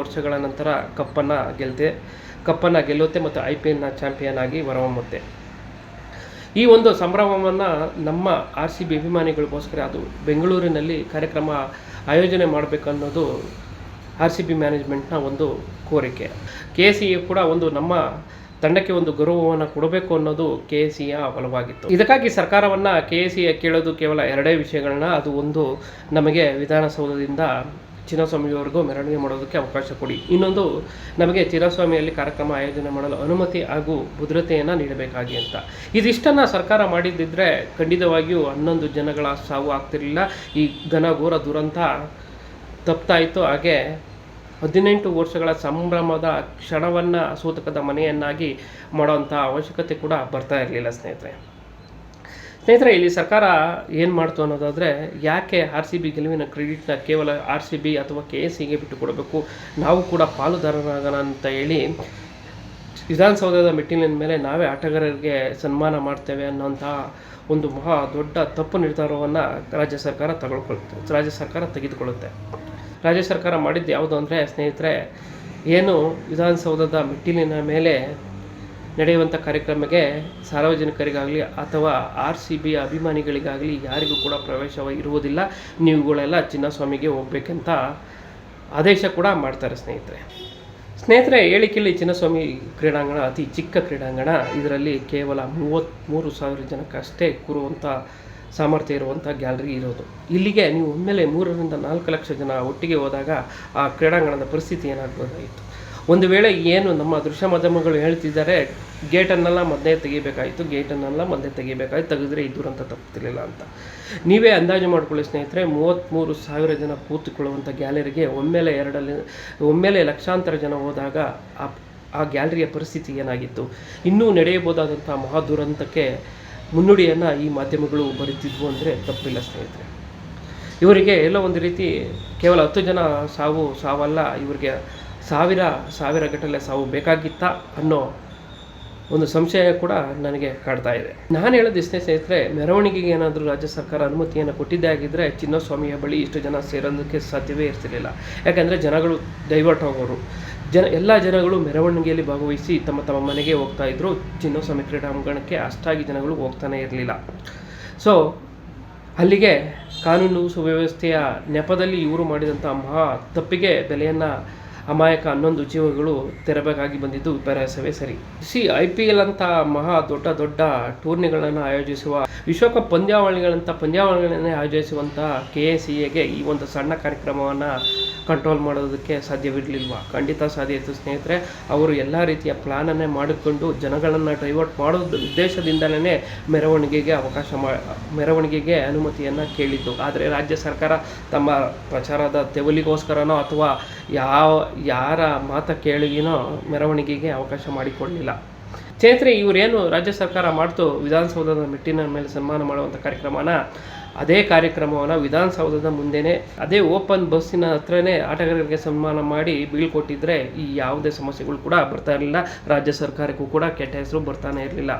ವರ್ಷಗಳ ನಂತರ ಕಪ್ಪನ್ನು ಗೆಲ್ಲದೆ ಕಪ್ಪನ್ನು ಗೆಲ್ಲುತ್ತೆ ಮತ್ತು ಐ ಪಿ ಎಲ್ನ ಚಾಂಪಿಯನ್ ಆಗಿ ಹೊರಹೊಮ್ಮುತ್ತೆ. ಈ ಒಂದು ಸಂಭ್ರಮವನ್ನು ನಮ್ಮ ಆರ್ ಸಿ ಬಿ ಅಭಿಮಾನಿಗಳಿಗೋಸ್ಕರ, ಅದು ಬೆಂಗಳೂರಿನಲ್ಲಿ ಕಾರ್ಯಕ್ರಮ ಆಯೋಜನೆ ಮಾಡಬೇಕನ್ನೋದು ಆರ್ ಸಿ ಬಿ ಮ್ಯಾನೇಜ್ಮೆಂಟ್ನ ಒಂದು ಕೋರಿಕೆ. ಕೆ ಸಿ ಎ ಕೂಡ ಒಂದು ನಮ್ಮ ತಂಡಕ್ಕೆ ಒಂದು ಗೌರವವನ್ನು ಕೊಡಬೇಕು ಅನ್ನೋದು ಕೆ ಎಸ್ ಸಿಯ ಬಲವಾಗಿತ್ತು. ಇದಕ್ಕಾಗಿ ಸರ್ಕಾರವನ್ನು ಕೆ ಎಸ್ ಸಿಯ ಕೇಳೋದು ಕೇವಲ ಎರಡೇ ವಿಷಯಗಳನ್ನ, ಅದು ಒಂದು ನಮಗೆ ವಿಧಾನಸೌಧದಿಂದ ಚಿನ್ನಸ್ವಾಮಿಯವರೆಗೂ ಮೆರವಣಿಗೆ ಮಾಡೋದಕ್ಕೆ ಅವಕಾಶ ಕೊಡಿ. ಇನ್ನೊಂದು, ನಮಗೆ ಚಿನ್ನಸ್ವಾಮಿಯಲ್ಲಿ ಕಾರ್ಯಕ್ರಮ ಆಯೋಜನೆ ಮಾಡಲು ಅನುಮತಿ ಹಾಗೂ ಭದ್ರತೆಯನ್ನು ನೀಡಬೇಕಾಗಿ ಅಂತ. ಇದಿಷ್ಟನ್ನು ಸರ್ಕಾರ ಮಾಡಿದ್ದಿದ್ರೆ ಖಂಡಿತವಾಗಿಯೂ ಹನ್ನೊಂದು ಜನಗಳ ಸಾವು ಆಗ್ತಿರಲಿಲ್ಲ. ಈ ಘನಘೋರ ದುರಂತ ತಪ್ತಾಯಿತು ಹಾಗೆ ಹದಿನೆಂಟು ವರ್ಷಗಳ ಸಂಭ್ರಮದ ಕ್ಷಣವನ್ನು ಸೂತಕದ ಮನೆಯನ್ನಾಗಿ ಮಾಡೋವಂಥ ಅವಶ್ಯಕತೆ ಕೂಡ ಬರ್ತಾ ಇರಲಿಲ್ಲ ಸ್ನೇಹಿತರೆ. ಸ್ನೇಹಿತರೆ, ಇಲ್ಲಿ ಸರ್ಕಾರ ಏನು ಮಾಡ್ತು ಅನ್ನೋದಾದರೆ, ಯಾಕೆ ಆರ್ ಸಿ ಬಿ ಗೆಲುವಿನ ಕ್ರೆಡಿಟ್ನ ಕೇವಲ ಆರ್ ಸಿ ಬಿ ಅಥವಾ ಕೆ ಎಸ್ ಸಿಗೆ ಬಿಟ್ಟು ಕೊಡಬೇಕು ನಾವು ಕೂಡ ಪಾಲುದಾರರಾಗೋಣ ಅಂತ ಹೇಳಿ ವಿಧಾನಸೌಧದ ಮೆಟ್ಟಿಲಿನ ಮೇಲೆ ನಾವೇ ಆಟಗಾರರಿಗೆ ಸನ್ಮಾನ ಮಾಡ್ತೇವೆ ಅನ್ನೋಂಥ ಒಂದು ಮಹಾ ದೊಡ್ಡ ತಪ್ಪು ನಿರ್ಧಾರವನ್ನು ರಾಜ್ಯ ಸರ್ಕಾರ ತಗೊಳ್ಕೊಳ್ತೆ ರಾಜ್ಯ ಸರ್ಕಾರ ತೆಗೆದುಕೊಳ್ಳುತ್ತೆ. ರಾಜ್ಯ ಸರ್ಕಾರ ಮಾಡಿದ್ದು ಯಾವುದು ಅಂದರೆ, ಸ್ನೇಹಿತರೆ, ಏನು ವಿಧಾನಸೌಧದ ಮೆಟ್ಟಿಲಿನ ಮೇಲೆ ನಡೆಯುವಂಥ ಕಾರ್ಯಕ್ರಮಕ್ಕೆ ಸಾರ್ವಜನಿಕರಿಗಾಗಲಿ ಅಥವಾ ಆರ್ ಸಿ ಬಿ ಅಭಿಮಾನಿಗಳಿಗಾಗಲಿ ಯಾರಿಗೂ ಕೂಡ ಪ್ರವೇಶ ಇರುವುದಿಲ್ಲ. ನೀವುಗಳೆಲ್ಲ ಚಿನ್ನಸ್ವಾಮಿಗೆ ಹೋಗ್ಬೇಕಂತ ಆದೇಶ ಕೂಡ ಮಾಡ್ತಾರೆ ಸ್ನೇಹಿತರೆ. ಸ್ನೇಹಿತರೆ, ಹೇಳಿಕೆಯಲ್ಲಿ ಚಿನ್ನಸ್ವಾಮಿ ಕ್ರೀಡಾಂಗಣ, ಅತಿ ಚಿಕ್ಕ ಕ್ರೀಡಾಂಗಣ. ಇದರಲ್ಲಿ ಕೇವಲ ಮೂವತ್ತ್ಮೂರು ಸಾವಿರ ಜನಕ್ಕಷ್ಟೇ ಕೂರುವಂಥ ಸಾಮರ್ಥ್ಯ ಇರುವಂಥ ಗ್ಯಾಲರಿ ಇರೋದು. ಇಲ್ಲಿಗೆ ನೀವು ಒಮ್ಮೆಲೆ ಮೂರರಿಂದ ನಾಲ್ಕು ಲಕ್ಷ ಜನ ಒಟ್ಟಿಗೆ ಹೋದಾಗ ಆ ಕ್ರೀಡಾಂಗಣದ ಪರಿಸ್ಥಿತಿ ಏನಾಗ್ಬೋದಾಗಿತ್ತು? ಒಂದು ವೇಳೆ ಏನು ನಮ್ಮ ದೃಶ್ಯ ಮಾಧ್ಯಮಗಳು ಹೇಳ್ತಿದ್ದಾರೆ, ಗೇಟನ್ನೆಲ್ಲ ಮೊದಲೇ ತೆಗಿಬೇಕಾಯಿತು, ಗೇಟನ್ನೆಲ್ಲ ಮೊದಲೇ ತೆಗಿಬೇಕಾಯ್ತು, ತೆಗೆದ್ರೆ ಈ ದುರಂತ ತಪ್ಪುತ್ತಿರಲಿಲ್ಲ ಅಂತ. ನೀವೇ ಅಂದಾಜು ಮಾಡ್ಕೊಳ್ಳಿ ಸ್ನೇಹಿತರೆ ಮೂವತ್ತ್ಮೂರು ಸಾವಿರ ಜನ ಕೂತುಕೊಳ್ಳುವಂಥ ಗ್ಯಾಲರಿಗೆ ಒಮ್ಮೆಲೆ ಎರಡಲ್ಲಿ, ಒಮ್ಮೆಲೆ ಲಕ್ಷಾಂತರ ಜನ ಹೋದಾಗ ಆ ಆ ಗ್ಯಾಲರಿಯ ಪರಿಸ್ಥಿತಿ ಏನಾಗಿತ್ತು? ಇನ್ನೂ ನಡೆಯಬಹುದಾದಂಥ ಮಹಾ ದುರಂತಕ್ಕೆ ಮುನ್ನುಡಿಯನ್ನು ಈ ಮಾಧ್ಯಮಗಳು ಬರೀತಿದ್ವು ಅಂದರೆ ತಪ್ಪಿಲ್ಲ ಸ್ನೇಹಿತರೆ. ಇವರಿಗೆ ಎಲ್ಲೋ ಒಂದು ರೀತಿ ಕೇವಲ ಹತ್ತು ಜನ ಸಾವು, ಸಾವಲ್ಲ, ಇವರಿಗೆ ಸಾವಿರ ಸಾವಿರ ಗಟ್ಟಲೆ ಸಾವು ಬೇಕಾಗಿತ್ತಾ ಅನ್ನೋ ಒಂದು ಸಂಶಯ ಕೂಡ ನನಗೆ ಕಾಡ್ತಾ ಇದೆ. ನಾನು ಹೇಳೋದು ಇಷ್ಟೇ ಸ್ನೇಹಿತರೆ, ಮೆರವಣಿಗೆಗೆ ಏನಾದರೂ ರಾಜ್ಯ ಸರ್ಕಾರ ಅನುಮತಿಯನ್ನು ಕೊಟ್ಟಿದ್ದೇ ಆಗಿದ್ದರೆ ಚಿನ್ನಸ್ವಾಮಿಯ ಬಳಿ ಇಷ್ಟು ಜನ ಸೇರೋದಕ್ಕೆ ಸಾಧ್ಯವೇ ಇರ್ತಿರಲಿಲ್ಲ. ಯಾಕೆಂದರೆ ಜನಗಳು ಡೈವರ್ಟ್ ಆಗೋರು. ಜನ, ಎಲ್ಲ ಜನಗಳು ಮೆರವಣಿಗೆಯಲ್ಲಿ ಭಾಗವಹಿಸಿ ತಮ್ಮ ತಮ್ಮ ಮನೆಗೆ ಹೋಗ್ತಾ ಇದ್ದರು ಚಿನ್ನಸ್ವಾಮಿ ಕ್ರೀಡಾಂಗಣಕ್ಕೆ ಅಷ್ಟಾಗಿ ಜನಗಳು ಹೋಗ್ತಾನೆ ಇರಲಿಲ್ಲ. ಸೊ ಅಲ್ಲಿಗೆ ಕಾನೂನು ಸುವ್ಯವಸ್ಥೆಯ ನೆಪದಲ್ಲಿ ಇವರು ಮಾಡಿದಂಥ ಮಹಾ ತಪ್ಪಿಗೆ ಬೆಲೆಯನ್ನು ಅಮಾಯಕ ಹನ್ನೊಂದು ಜೀವಗಳು ತೆರಬೇಕಾಗಿ ಬಂದಿದ್ದು ವಿಪರ್ಯಾಸವೇ ಸರಿ. ಸಿ, ಐ ಪಿ ಎಲ್ ಅಂತ ಮಹಾ ದೊಡ್ಡ ದೊಡ್ಡ ಟೂರ್ನಿಗಳನ್ನು ಆಯೋಜಿಸುವ, ವಿಶ್ವಕಪ್ ಪಂದ್ಯಾವಳಿಗಳಂಥ ಪಂದ್ಯಾವಳಿಗಳನ್ನೇ ಆಯೋಜಿಸುವಂಥ ಕೆ ಎ ಸಿ ಎಗೆ ಈ ಒಂದು ಸಣ್ಣ ಕಾರ್ಯಕ್ರಮವನ್ನು ಕಂಟ್ರೋಲ್ ಮಾಡೋದಕ್ಕೆ ಸಾಧ್ಯವಿರಲಿಲ್ವ? ಖಂಡಿತ ಸಾಧ್ಯ ಇತ್ತು ಸ್ನೇಹಿತರೆ. ಅವರು ಎಲ್ಲ ರೀತಿಯ ಪ್ಲಾನನ್ನೇ ಮಾಡಿಕೊಂಡು ಜನಗಳನ್ನು ಡೈವರ್ಟ್ ಮಾಡೋದು ಉದ್ದೇಶದಿಂದಲೇ ಮೆರವಣಿಗೆಗೆ ಅವಕಾಶ ಮಾ, ಮೆರವಣಿಗೆಗೆ ಅನುಮತಿಯನ್ನು ಕೇಳಿದ್ದು. ಆದರೆ ರಾಜ್ಯ ಸರ್ಕಾರ ತಮ್ಮ ಪ್ರಚಾರದ ತೆವಲಿಗೋಸ್ಕರನೋ ಅಥವಾ ಯಾವ, ಯಾರ ಮಾತ ಕೇಳಿಗಿನೋ ಮೆರವಣಿಗೆಗೆ ಅವಕಾಶ ಮಾಡಿಕೊಡಲಿಲ್ಲ. ಸ್ನೇಹಿತರೆ, ಇವರೇನು ರಾಜ್ಯ ಸರ್ಕಾರ ಮಾಡ್ತು ವಿಧಾನಸೌಧದ ಮೆಟ್ಟಿನ ಮೇಲೆ ಸನ್ಮಾನ ಮಾಡುವಂಥ ಕಾರ್ಯಕ್ರಮನ? ಅದೇ ಕಾರ್ಯಕ್ರಮವನ್ನು ವಿಧಾನಸೌಧದ ಮುಂದೆನೇ, ಅದೇ ಓಪನ್ ಬಸ್ಸಿನ ಹತ್ರನೇ ಆಟಗಾರರಿಗೆ ಸನ್ಮಾನ ಮಾಡಿ ಬೀಳ್ಕೊಟ್ಟಿದ್ರೆ ಈ ಯಾವುದೇ ಸಮಸ್ಯೆಗಳು ಕೂಡ ಬರ್ತಾ ಇರಲಿಲ್ಲ. ರಾಜ್ಯ ಸರ್ಕಾರಕ್ಕೂ ಕೂಡ ಕೆಟ್ಟ ಹೆಸರು ಬರ್ತಾನೆ ಇರಲಿಲ್ಲ.